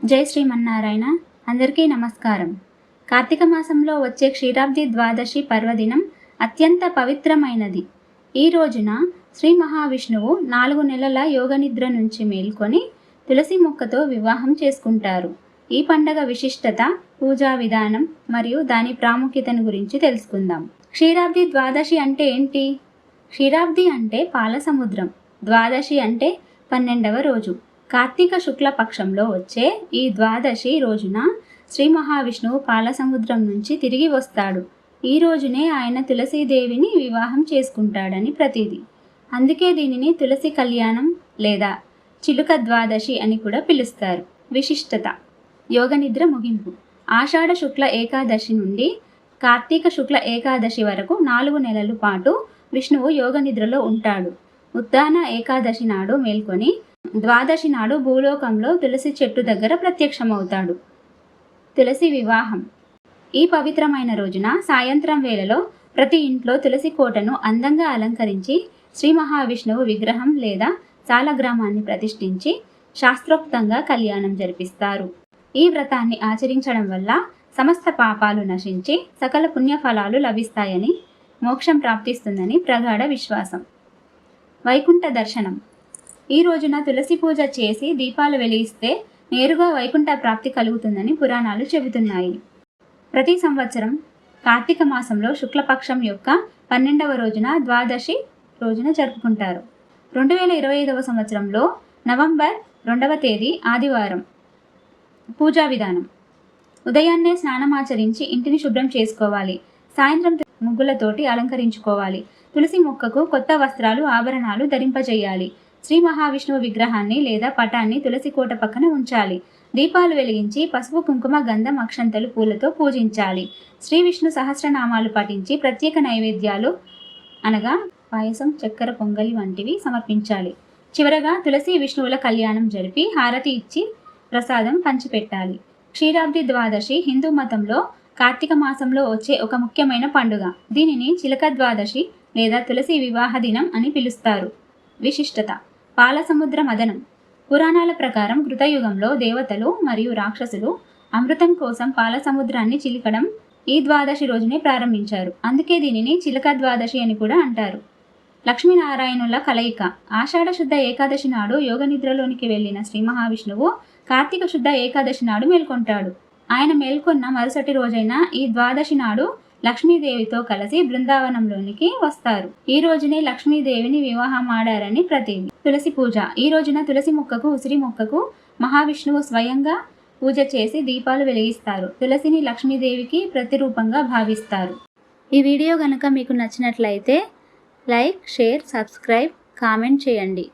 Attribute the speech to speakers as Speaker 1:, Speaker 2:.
Speaker 1: జై శ్రీమన్నారాయణ. అందరికీ నమస్కారం. కార్తీక మాసంలో వచ్చే క్షీరాబ్ది ద్వాదశి పర్వదినం అత్యంత పవిత్రమైనది. ఈ రోజున శ్రీ మహావిష్ణువు నాలుగు నెలల యోగనిద్ర నుంచి మేల్కొని తులసి మొక్కతో వివాహం చేసుకుంటారు. ఈ పండగ విశిష్టత పూజా విధానం మరియు దాని ప్రాముఖ్యతను గురించి తెలుసుకుందాం. క్షీరాబ్ది ద్వాదశి అంటే ఏంటి? క్షీరాబ్ది అంటే పాల సముద్రం ద్వాదశి అంటే పన్నెండవ రోజు. కార్తీక శుక్ల పక్షంలో వచ్చే ఈ ద్వాదశి రోజున శ్రీ మహావిష్ణువు పాలసముద్రం నుంచి తిరిగి వస్తాడు. ఈ రోజునే ఆయన తులసీదేవిని వివాహం చేసుకుంటాడని ప్రతీది. అందుకే దీనిని తులసి కళ్యాణం లేదా చిలుక ద్వాదశి అని కూడా పిలుస్తారు. విశిష్టత. యోగనిద్ర ముగింపు. ఆషాఢ శుక్ల ఏకాదశి నుండి కార్తీక శుక్ల ఏకాదశి వరకు నాలుగు నెలల పాటు విష్ణువు యోగనిద్రలో ఉంటాడు. ఉద్దాన ఏకాదశి నాడు మేల్కొని ద్వాదశి నాడు భూలోకంలో తులసి చెట్టు దగ్గర ప్రత్యక్షమవుతాడు. తులసి వివాహం. ఈ పవిత్రమైన రోజున సాయంత్రం వేళలో ప్రతి ఇంట్లో తులసి కోటను అందంగా అలంకరించి శ్రీ మహావిష్ణువు విగ్రహం లేదా సాలగ్రామాన్ని ప్రతిష్ఠించి శాస్త్రోక్తంగా కళ్యాణం జరిపిస్తారు. ఈ వ్రతాన్ని ఆచరించడం వల్ల సమస్త పాపాలు నశించి సకల పుణ్యఫలాలు లభిస్తాయని మోక్షం ప్రాప్తిస్తుందని ప్రగాఢ విశ్వాసం. వైకుంఠ దర్శనం. ఈ రోజున తులసి పూజ చేసి దీపాలు వెలిగిస్తే నేరుగా వైకుంఠ ప్రాప్తి కలుగుతుందని పురాణాలు చెబుతున్నాయి. ప్రతి సంవత్సరం కార్తీక మాసంలో శుక్లపక్షం యొక్క పన్నెండవ రోజున ద్వాదశి రోజున జరుపుకుంటారు. రెండు వేల ఇరవై ఐదవ సంవత్సరంలో నవంబర్ రెండవ తేదీ ఆదివారం పూజా విధానం. ఉదయాన్నే స్నానమాచరించి ఇంటిని శుభ్రం చేసుకోవాలి. సాయంత్రం ముగ్గులతోటి అలంకరించుకోవాలి. తులసి మొక్కకు కొత్త వస్త్రాలు ఆభరణాలు ధరింపజేయాలి. శ్రీ మహావిష్ణువు విగ్రహాన్ని లేదా పటాన్ని తులసి కోట పక్కన ఉంచాలి. దీపాలు వెలిగించి పసుపు కుంకుమ గంధం అక్షంతలు పూలతో పూజించాలి. శ్రీ విష్ణు సహస్రనామాలు పఠించి ప్రత్యేక నైవేద్యాలు అనగా పాయసం చక్కెర పొంగలి వంటివి సమర్పించాలి. చివరగా తులసి విష్ణువుల కళ్యాణం జరిపి హారతి ఇచ్చి ప్రసాదం పంచిపెట్టాలి. క్షీరాబ్ది ద్వాదశి హిందూ మతంలో కార్తీక మాసంలో వచ్చే ఒక ముఖ్యమైన పండుగ. దీనిని చిలక ద్వాదశి లేదా తులసి వివాహ దినం అని పిలుస్తారు. విశిష్టత పాలసముద్ర మదనం. పురాణాల ప్రకారం కృతయుగంలో దేవతలు మరియు రాక్షసులు అమృతం కోసం పాలసముద్రాన్ని చిలికడం ఈ ద్వాదశి రోజునే ప్రారంభించారు. అందుకే దీనిని చిలక ద్వాదశి అని కూడా అంటారు. లక్ష్మీనారాయణుల కలయిక. ఆషాఢ శుద్ధ ఏకాదశి నాడు యోగ నిద్రలోనికి వెళ్ళిన శ్రీ మహావిష్ణువు కార్తీక శుద్ధ ఏకాదశి నాడు మేల్కొంటాడు. ఆయన మేల్కొన్న మరుసటి రోజైన ఈ ద్వాదశి నాడు లక్ష్మీదేవితో కలిసి బృందావనంలోనికి వస్తారు. ఈ రోజునే లక్ష్మీదేవిని వివాహం ఆడారని ప్రతీది తులసి పూజ. ఈ రోజున తులసి మొక్కకు ఉసిరి మొక్కకు మహావిష్ణువు స్వయంగా పూజ చేసి దీపాలు వెలిగిస్తారు. తులసిని లక్ష్మీదేవికి ప్రతిరూపంగా భావిస్తారు. ఈ వీడియో కనుక మీకు నచ్చినట్లయితే లైక్ షేర్ సబ్స్క్రైబ్ కామెంట్ చేయండి.